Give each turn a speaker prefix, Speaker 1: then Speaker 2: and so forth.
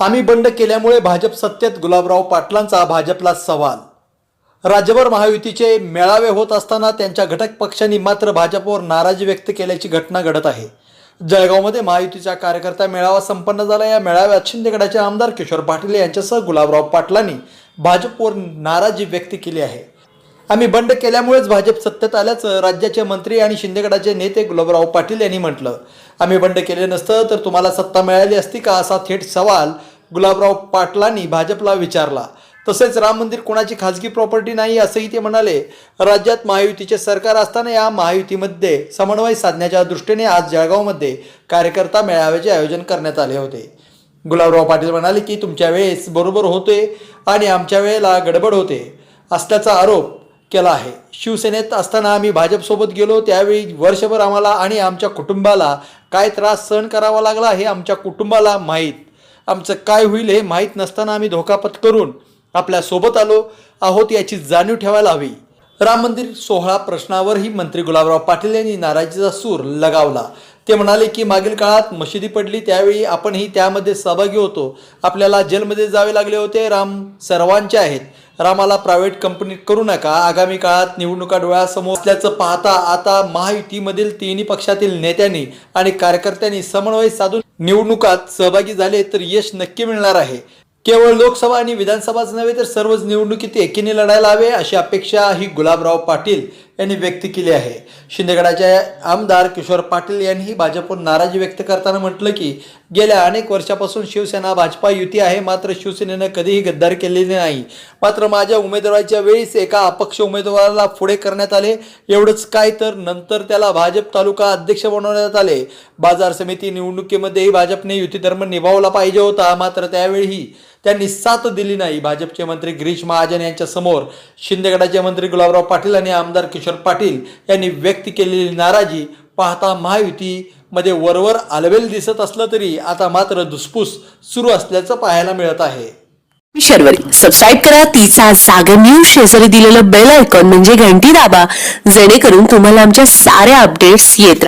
Speaker 1: आम्ही बंड केल्यामुळे भाजप सत्तेत गुलाबराव पाटलांचा भाजपला सवाल. राज्यभर महायुतीचे मेळावे होत असताना त्यांच्या घटक पक्षांनी मात्र भाजपवर नाराजी व्यक्त केल्याची घटना घडत आहे. जळगावमध्ये महायुतीचा कार्यकर्ता मेळावा संपन्न झाला. या मेळाव्यात शिंदेगडाचे आमदार किशोर पाटील यांच्यासह गुलाबराव पाटलांनी भाजपवर नाराजी व्यक्त केली आहे. आम्ही बंड केल्यामुळेच भाजप सत्तेत आल्याचं राज्याचे मंत्री आणि शिंदेगडाचे नेते गुलाबराव पाटील यांनी म्हटलं. आम्ही बंड केले नसतं तर तुम्हाला सत्ता मिळाली असती का असा थेट सवाल गुलाबराव पाटलांनी भाजपला विचारला. तसेच राम मंदिर कोणाची खाजगी प्रॉपर्टी नाही असंही ते म्हणाले. राज्यात महायुतीचे सरकार असताना या महायुतीमध्ये समन्वय साधण्याच्या दृष्टीने आज जळगावमध्ये कार्यकर्ता मेळाव्याचे आयोजन करण्यात आले होते. गुलाबराव पाटील म्हणाले की तुमच्या वेळेस बरोबर होते आणि आमच्या वेळेला गडबड होते. असल्याचा आरोप केला आहे. शिवसेनेत असताना आम्ही भाजपसोबत गेलो त्यावेळी वर्षभर आम्हाला आणि आमच्या कुटुंबाला काय त्रास सहन करावा लागला हे आमच्या कुटुंबाला माहीत आमचं काय होईल हे माहीत नसताना आम्ही धोकापत करून आपल्यासोबत आलो आहोत याची जाणीव ठेवायला हवी. राम मंदिर सोहळा प्रश्नावरही मंत्री गुलाबराव पाटील यांनी नाराजीचा सूर लगावला. ते म्हणाले की मागील काळात मशिदी पडली त्यावेळी आपणही त्यामध्ये सहभागी होतो. आपल्याला जेलमध्ये जावे लागले होते. राम सर्वांचे आहेत. रामाला प्रायव्हेट कंपनीत करू नका. आगामी काळात निवडणुका डोळ्यासमोर असल्याचं पाहता आता महायुतीमधील तिन्ही पक्षातील नेत्यांनी आणि कार्यकर्त्यांनी समन्वय साधून निवडणुकात सहभागी झाले तर यश नक्की मिळणार आहे. केवळ लोकसभा आणि विधानसभाच नव्हे तर सर्वच निवडणुकीत एकीने लढायला हवे अशी अपेक्षा ही गुलाबराव पाटील यांनी व्यक्त केली आहे. शिंदेगडाचे आमदार किशोर पाटील यांनीही भाजपवर नाराजी व्यक्त करताना म्हटलं की गेल्या अनेक वर्षापासून शिवसेना भाजपा युती आहे मात्र शिवसेनेनं कधीही गद्दार केलेली नाही. मात्र माझ्या उमेदवाराच्या वेळीच एका अपक्ष उमेदवाराला पुढे करण्यात आले. एवढंच काय तर नंतर त्याला भाजप तालुका अध्यक्ष बनवण्यात आले. बाजार समिती निवडणुकीमध्येही भाजपने युती धर्म निभावला पाहिजे होता मात्र त्यावेळीही त्यांनी साथ दिली नाही. भाजपचे मंत्री गिरीश महाजन यांच्या समोर शिंदेगडाचे मंत्री गुलाबराव पाटील आणि आमदार किशोर पाटील यांनी व्यक्त केलेली नाराजी पाहता महायुतीमध्ये वरवर आलवेल दिसत असलं तरी आता मात्र धुसफूस सुरू असल्याचं पाहायला मिळत आहे.
Speaker 2: सबस्क्राईब करा. तिचा जागर न्यूज शेजारी दिलेलं बेल आयकॉन म्हणजे घंटी दाबा. जेणेकरून तुम्हाला आमच्या साऱ्या अपडेट्स येत